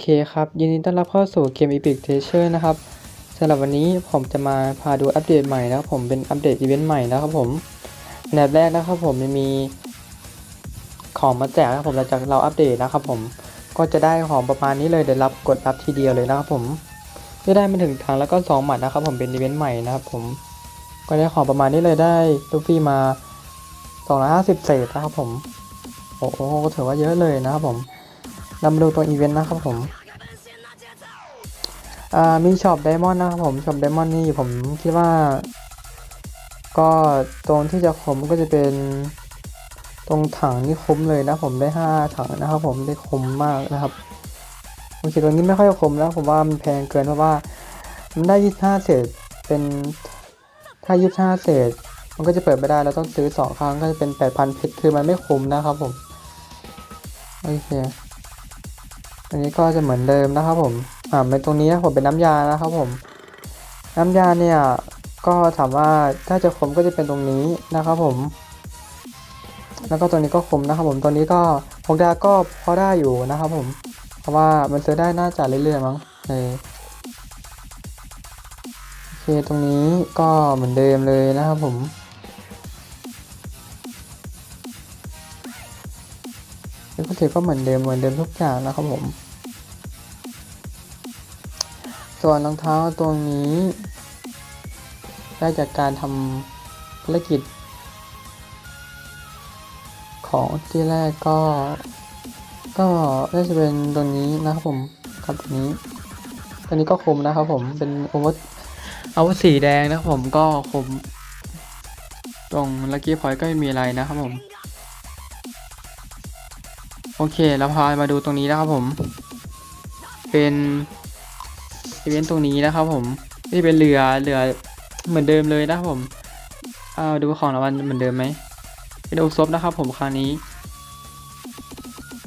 เคครับ ยินดีต้อนรับเข้าสู่เกม Epic Treasure นะครับสำหรับวันนี้ผมจะมาพาดูอัปเดตใหม่นะครับผมเป็นอัปเดตอีเวนต์ใหม่นะครับผมอันบแรกนะครับผมมีของมาแจกนะครับผมหลังจากเราอัปเดตนะครับผมก็จะได้ของประมาณนี้เลยเดี๋ยวรับกดรับทีเดียวเลยนะครับผมจะได้มาถึงทางแล้วก็สองหมัดนะครับผมเป็นอีเวนต์ใหม่นะครับผมก็ได้ของประมาณนี้เลยได้ลูฟี่มา250เศษนะครับผมโอ้โหก็ถือว่าเยอะเลยนะครับผม เรามาดูตัวอีเวนต์นะครับผมอ่ามีช็อปไดมอนด์นะครับผมช็อปไดมอนด์นี่ผมคิดว่า ก็ตรงที่จะคมก็จะเป็นตรงถังนี่คุ้มเลยนะผมได้ห้าถังนะครับผมได้คมมากนะครับโอเคตัวนี้ไม่ค่อยคมแล้วผมว่ามันแพงเกินเพราะว่ามันได้ยี่สิบห้าเศษเป็นถ้ายี่สิบห้าเศษ มันก็จะเปิดไม่ได้เราต้องซื้อสองครั้งก็จะเป็นแปดพันเพชรคือมันไม่คุ้มนะครับผมโอเค อันนี้ก็จะเหมือนเดิมนะครับผม อ่าเป็นตรงนี้นะผมเป็นน้ำยานะครับผม น้ำยาเนี่ยก็ถามว่าถ้าจะคมก็จะเป็นตรงนี้นะครับผม แล้วก็ตัวนี้ก็คมนะครับผมตัวนี้ก็พกดาก็พอได้อยู่นะครับผม เพราะว่ามันซื้อได้น่าจะเรื่อยๆมั้งเออโอเคตรงนี้ก็เหมือนเดิมเลยนะครับผม แล้วก็ถือก็เหมือนเดิมเหมือนเดิมทุกอย่างนะครับผม ส่วนรองเท้าตัวนี้ ได้จากการทำภารกิจ ของที่แรกก็ ก็น่าจะเป็นตัวนี้นะครับผมครับตัวนี้ตัวนี้ก็คมนะครับผมเป็นอาวุธอาวุธสีแดงนะครับผมก็คมตรงลักกี้พอยต์ก็ไม่มีอะไรนะครับผม โอเคแล้วพามาดูตรงนี้นะครับผม เป็นอีเวนต์ตรงนี้นะครับผมนี่เป็นเรือเรือเหมือนเดิมเลยนะครับผมเอาดูของรางวัลเหมือนเดิมไหมเป็นโอซบนะครับผมคราวนี้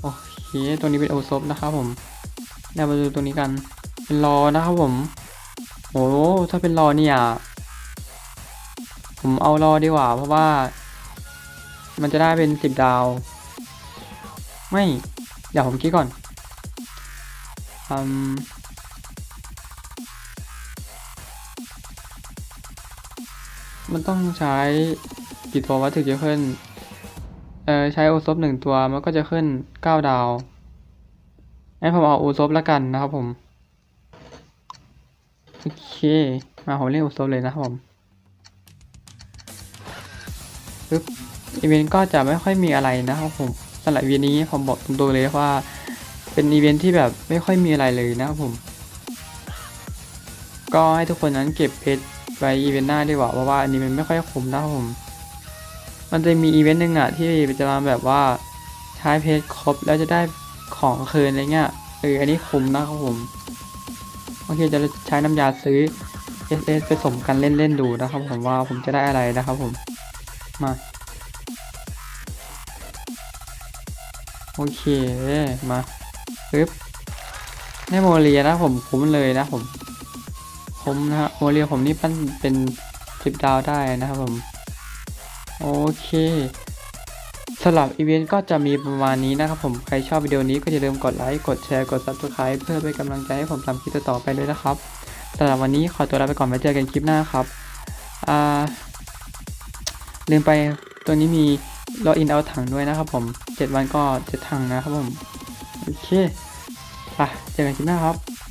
โอเคตรงนี้เป็นโอซบนะครับผมเดี๋ยวมาดูตรงนี้กันเป็นรอนะครับผมโอ้ถ้าเป็นรอเนี่ยผมเอารอดีกว่าเพราะว่า มันจะได้เป็นสิบดาว ไม่ เดี๋ยวผมคิดก่อนอืมมันต้องใช้กี่ตัววัตถุจะขึ้น เออใช้โอซบหนึ่งตัวมันก็จะขึ้นเก้าดาวให้ผมเอาโอซบแล้วกันนะครับผม โอเค มาผมเล่นโอซบเลยนะครับผมปึ๊บอีเวนต์ก็จะไม่ค่อยมีอะไรนะครับผม สำหรับอีเวนต์นี้ผมบอกตรงๆเลยว่า เป็นอีเวนต์ที่แบบไม่ค่อยมีอะไรเลยนะครับผม ก็ให้ทุกคนนั้นเก็บเพชรไว้อีเวนต์หน้าดีกว่าเพราะว่าอันนี้มันไม่ค่อยคุ้มนะครับผม มันจะมีอีเวนต์หนึ่งอะที่จะมาแบบว่าใช้เพชรครบแล้วจะได้ของคืนอะไรเงี้ยเอออันนี้คุ้มนะครับผมโอเคจะใช้น้ำยาซื้อ SS ผสมกันเล่นๆดูนะครับผมว่าผมจะได้อะไรนะครับผมมา โอเคมาปึ๊บได้โมเรียนะผมคุ้มเลยนะผมคุ้มนะฮะโมเรียผมนี่ปั้นเป็นสิบดาวได้นะครับผม โอเคสำหรับอีเวนต์ก็จะมีประมาณนี้นะครับผม ใครชอบวิดีโอนี้ก็อย่าลืมกดไลค์ กดแชร์ กด subscribe เพื่อเป็นกำลังใจให้ผมทำคลิปต่อไปด้วยนะครับสำหรับวันนี้ขอตัวลาไปก่อนไว้เจอกันคลิปหน้าครับ อ่า ลืมไปตัวนี้มี ล็อกอินเอาถังด้วยนะครับผม 7 วันก็ 7 ถังนะครับผม โอเคไปเจอกันคลิปหน้าครับ